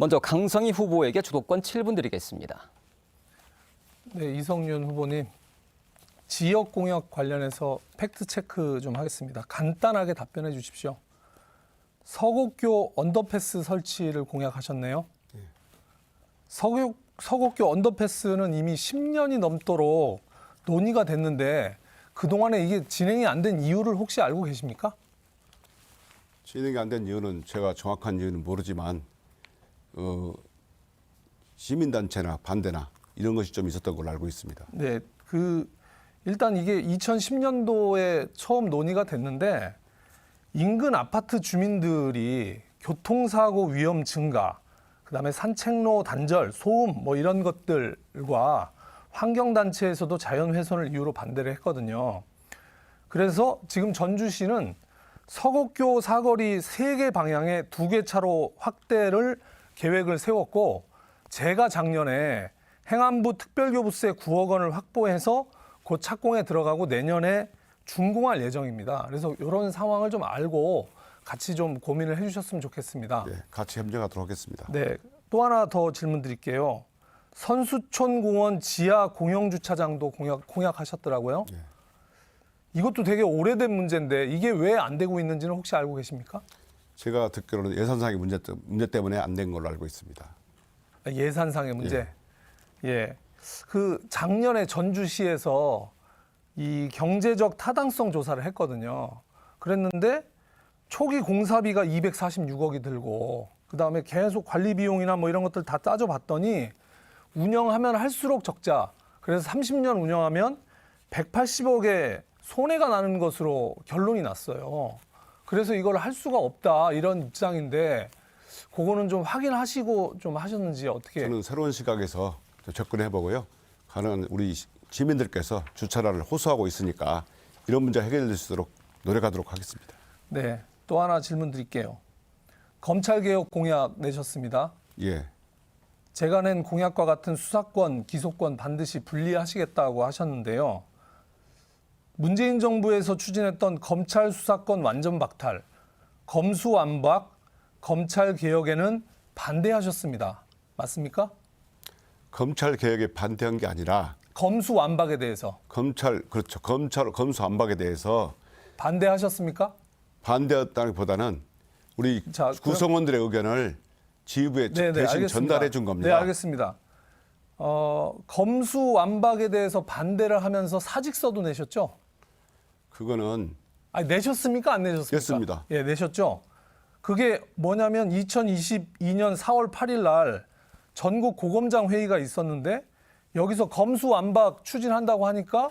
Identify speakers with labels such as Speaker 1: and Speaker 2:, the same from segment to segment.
Speaker 1: 먼저 강성희 후보에게 주도권 7분 드리겠습니다.
Speaker 2: 네, 이성윤 후보님 지역 공약 관련해서 팩트 체크 좀 하겠습니다. 간단하게 답변해 주십시오. 서곡교 언더패스 설치를 공약하셨네요. 서곡, 서곡교 언더패스는 이미 10년이 넘도록 논의가 됐는데 그동안에 이게 진행이 안 된 이유를 혹시 알고 계십니까?
Speaker 3: 진행이 안 된 이유는 제가 정확한 이유는 모르지만 어, 시민단체나 반대나 이런 것이 좀 있었던 걸로 알고 있습니다.
Speaker 2: 네, 그 일단 이게 2010년도에 처음 논의가 됐는데 인근 아파트 주민들이 교통사고 위험 증가, 그다음에 산책로 단절, 소음 뭐 이런 것들과 환경단체에서도 자연훼손을 이유로 반대를 했거든요. 그래서 지금 전주시는 서곡교 사거리 세 개 방향에 두 개 차로 확대를 계획을 세웠고 제가 작년에 행안부 특별교부세 9억 원을 확보해서 곧 착공에 들어가고 내년에 준공할 예정입니다. 그래서 이런 상황을 좀 알고 같이 좀 고민을 해주셨으면 좋겠습니다.
Speaker 3: 예, 같이 협력하도록 하겠습니다.
Speaker 2: 네, 또 하나 더 질문 드릴게요. 선수촌 공원 지하 공영 주차장도 공약 공약하셨더라고요.
Speaker 3: 네.
Speaker 2: 이것도 되게 오래된 문제인데 이게 왜 안 되고 있는지는 혹시 알고 계십니까?
Speaker 3: 제가 듣기로는 예산상의 문제, 때- 문제 때문에 안 된 걸로 알고 있습니다.
Speaker 2: 예산상의 문제. 예. 그 작년에 전주시에서 이 경제적 타당성 조사를 했거든요. 그랬는데 초기 공사비가 246억이 들고 그다음에 계속 관리 비용이나 뭐 이런 것들 다 따져 봤더니 운영하면 할수록 적자. 그래서 30년 운영하면 180억의 손해가 나는 것으로 결론이 났어요. 그래서 이걸 할 수가 없다 이런 입장인데 그거는 좀 확인하시고 좀 하셨는지 어떻게
Speaker 3: 저는 새로운 시각에서 좀 접근해 보고요. 가능한 우리 시민들께서 주차를 호소하고 있으니까 이런 문제 해결될 수 있도록 노력하도록 하겠습니다.
Speaker 2: 네. 또 하나 질문 드릴게요. 검찰 개혁 공약 내셨습니다.
Speaker 3: 예,
Speaker 2: 제가 낸 공약과 같은 수사권, 기소권 반드시 분리하시겠다고 하셨는데요. 문재인 정부에서 추진했던 검찰 수사권 완전 박탈, 검수완박, 검찰 개혁에는 반대하셨습니다. 맞습니까?
Speaker 3: 검찰 개혁에 반대한 게 아니라
Speaker 2: 검수완박에 대해서
Speaker 3: 검찰 그렇죠 검찰 검수 안박에 대해서
Speaker 2: 반대하셨습니까?
Speaker 3: 반대했다기보다는 우리
Speaker 2: 자,
Speaker 3: 구성원들의 의견을 지휘부에
Speaker 2: 네, 네,
Speaker 3: 대신
Speaker 2: 알겠습니다.
Speaker 3: 전달해 준 겁니다.
Speaker 2: 네, 알겠습니다. 어, 검수완박에 대해서 반대를 하면서 사직서도 내셨죠?
Speaker 3: 그거는
Speaker 2: 아니 내셨습니까? 안 내셨습니까?
Speaker 3: 냈습니다.
Speaker 2: 예, 내셨죠. 그게 뭐냐면 2022년 4월 8일 날 전국 고검장 회의가 있었는데 여기서 검수완박 추진한다고 하니까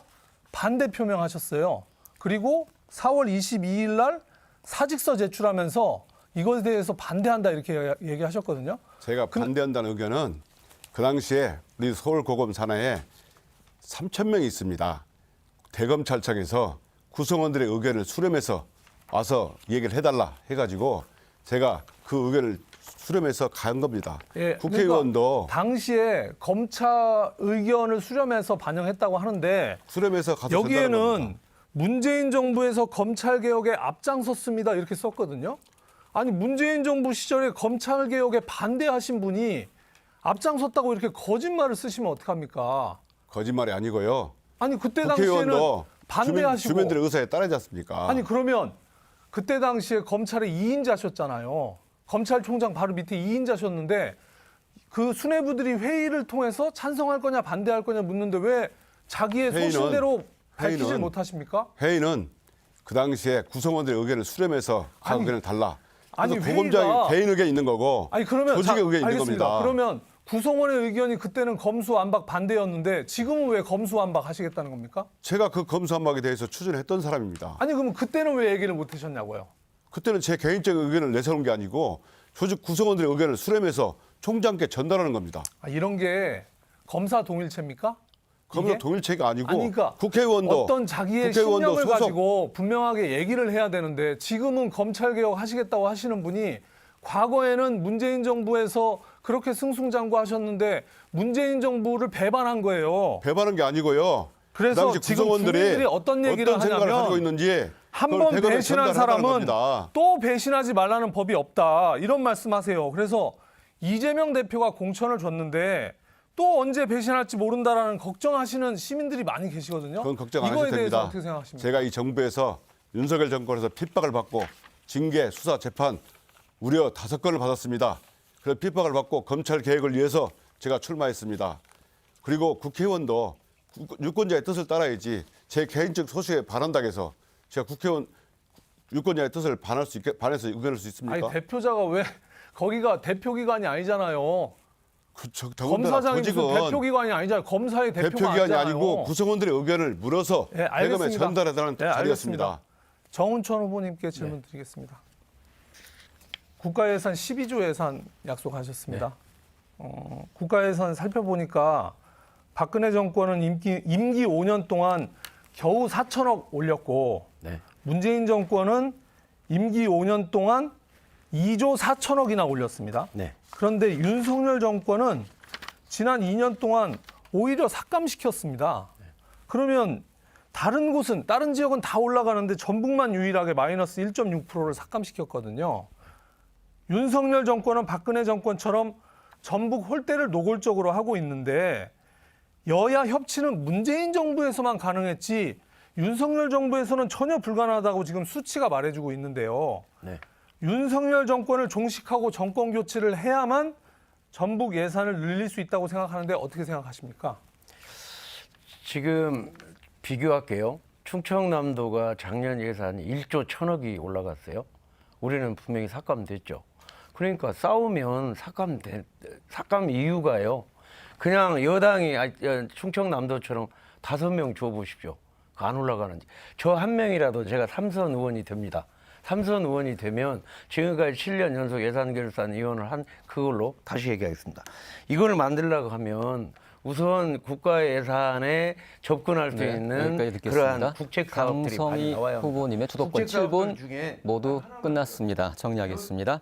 Speaker 2: 반대 표명하셨어요. 그리고 4월 22일 날 사직서 제출하면서 이것에 대해서 반대한다 이렇게 얘기하셨거든요.
Speaker 3: 제가 반대한다는 의견은 그 당시에 우리 서울 고검 산하에 3천 명이 있습니다. 대검찰청에서 구성원들의 의견을 수렴해서 와서 얘기를 해달라 해가지고 제가 그 의견을 수렴해서 간 겁니다.
Speaker 2: 예,
Speaker 3: 국회의원도
Speaker 2: 그러니까 당시에 검찰 의견을 수렴해서 반영했다고 하는데
Speaker 3: 수렴해서 가서
Speaker 2: 여기에는
Speaker 3: 겁니다.
Speaker 2: 문재인 정부에서 검찰 개혁에 앞장섰습니다 이렇게 썼거든요. 아니 문재인 정부 시절에 검찰 개혁에 반대하신 분이 앞장섰다고 이렇게 거짓말을 쓰시면 어떡합니까?
Speaker 3: 거짓말이 아니고요.
Speaker 2: 아니 그때 당시에는
Speaker 3: 국회의원도
Speaker 2: 반대하시고
Speaker 3: 주민, 주민 들의 의사에 따르지 않습니까?
Speaker 2: 아니 그러면 그때 당시에 검찰의 2인자셨잖아요. 검찰총장 바로 밑에 2인자셨는데 그 수뇌부들이 회의를 통해서 찬성할 거냐 반대할 거냐 묻는데 왜 자기의
Speaker 3: 회의는-
Speaker 2: 소신대로 밝히질
Speaker 3: 회의는
Speaker 2: 못하십니까?
Speaker 3: 회의는 그 당시에 구성원들의 의견을 수렴해서 각 의견을 달라.
Speaker 2: 아니, 회의가-
Speaker 3: 개인 의견이 있는 거고
Speaker 2: 아니 그러면
Speaker 3: 조직의
Speaker 2: 자,
Speaker 3: 의견이 있는
Speaker 2: 알겠습니다.
Speaker 3: 겁니다.
Speaker 2: 그러면 구성원의 의견이 그때는 검수완박 반대였는데 지금은 왜 검수완박 하시겠다는 겁니까?
Speaker 3: 제가 그 검수한박에 대해서 추진했던 사람입니다.
Speaker 2: 아니 그러면 그때는 왜 얘기를 못 하셨냐고요?
Speaker 3: 그때는 제 개인적인 의견을 내세우는 게 아니고 조직 구성원들의 의견을 수렴해서 총장께 전달하는 겁니다.
Speaker 2: 아, 이런 게 검사 동일체입니까?
Speaker 3: 검사
Speaker 2: 이게?
Speaker 3: 동일체가 아니고
Speaker 2: 아니, 그러니까
Speaker 3: 국회의원도
Speaker 2: 어떤 자기의
Speaker 3: 국회의원도
Speaker 2: 신념을
Speaker 3: 소속
Speaker 2: 가지고 분명하게 얘기를 해야 되는데 지금은 검찰 개혁 하시겠다고 하시는 분이 과거에는 문재인 정부에서 그렇게 승승장구하셨는데 문재인 정부를 배반한 거예요.
Speaker 3: 배반한 게 아니고요.
Speaker 2: 그래서
Speaker 3: 그
Speaker 2: 지금 주민들이 어떤 얘기를
Speaker 3: 생각을
Speaker 2: 하냐면
Speaker 3: 가지고 있는지
Speaker 2: 한 번 배신한 사람은. 또 배신하지 말라는 법이 없다 이런 말씀하세요. 그래서 이재명 대표가 공천을 줬는데 또 언제 배신할지 모른다라는 걱정하시는 시민들이 많이 계시거든요.
Speaker 3: 그건 걱정 안 하셔도 됩니다.
Speaker 2: 어떻게 생각하십니까?
Speaker 3: 제가 이 정부에서 윤석열 정권에서 핍박을 받고 징계, 수사, 재판 무려 다섯 건을 받았습니다. 그래서 핍박을 받고 검찰 개혁을 위해서 제가 출마했습니다. 그리고 국회의원도 국- 유권자의 뜻을 따라야지 제 개인적 소식에 반한다고 해서 제가 국회의원 유권자의 뜻을 반할 수 있게 반해서 의견할 수 있습니까?
Speaker 2: 아니 대표자가 왜 거기가 대표 기관이 아니잖아요.
Speaker 3: 그, 저,
Speaker 2: 검사장이 무슨 대표 기관이 아니잖아요. 검사의 대표
Speaker 3: 기관이. 아니고 구성원들의 의견을 물어서
Speaker 2: 예,
Speaker 3: 대검에. 전달해달라는
Speaker 2: 예,
Speaker 3: 자리였습니다.
Speaker 2: 정운천 후보님께 질문 드리겠습니다. 국가 예산 12조 예산 약속하셨습니다. 어, 국가 예산 살펴보니까 박근혜 정권은 임기, 임기 5년 동안 겨우 4천억 올렸고
Speaker 4: 네.
Speaker 2: 문재인 정권은 임기 5년 동안 2조 4천억이나 올렸습니다.
Speaker 4: 네.
Speaker 2: 그런데 윤석열 정권은 지난 2년 동안 오히려 삭감시켰습니다. 그러면 다른 곳은 다른 지역은 다 올라가는데 전북만 유일하게 마이너스 1.6%를 삭감시켰거든요. 윤석열 정권은 박근혜 정권처럼 전북 홀대를 노골적으로 하고 있는데 여야 협치는 문재인 정부에서만 가능했지 윤석열 정부에서는 전혀 불가능하다고 지금 수치가 말해주고 있는데요.
Speaker 4: 네.
Speaker 2: 윤석열 정권을 종식하고 정권 교체를 해야만 전북 예산을 늘릴 수 있다고 생각하는데 어떻게 생각하십니까?
Speaker 4: 지금 비교할게요. 충청남도가 작년 예산이 1조 1천억이 올라갔어요. 우리는 분명히 삭감됐죠. 그러니까 싸우면 삭감 삭감 이유가요. 그냥 여당이 아, 어, 충청남도처럼 다섯 명 줘보십시오. 그안 올라가는지. 저 한 명이라도 제가 삼선 의원이 됩니다. 삼선 의원이 되면 지금까지 7년 연속 예산 결산 위원을 한 그걸로 다시 얘기하겠습니다. 이걸 만들려고 하면 우선 국가 예산에 접근할 수
Speaker 1: 네,
Speaker 4: 있는. 그러한 국책 사업들이 많이 합니다.
Speaker 1: 후보님의 주도권
Speaker 4: 국책 사업들
Speaker 1: 7분
Speaker 4: 중에
Speaker 1: 모두 끝났습니다. 정리하겠습니다.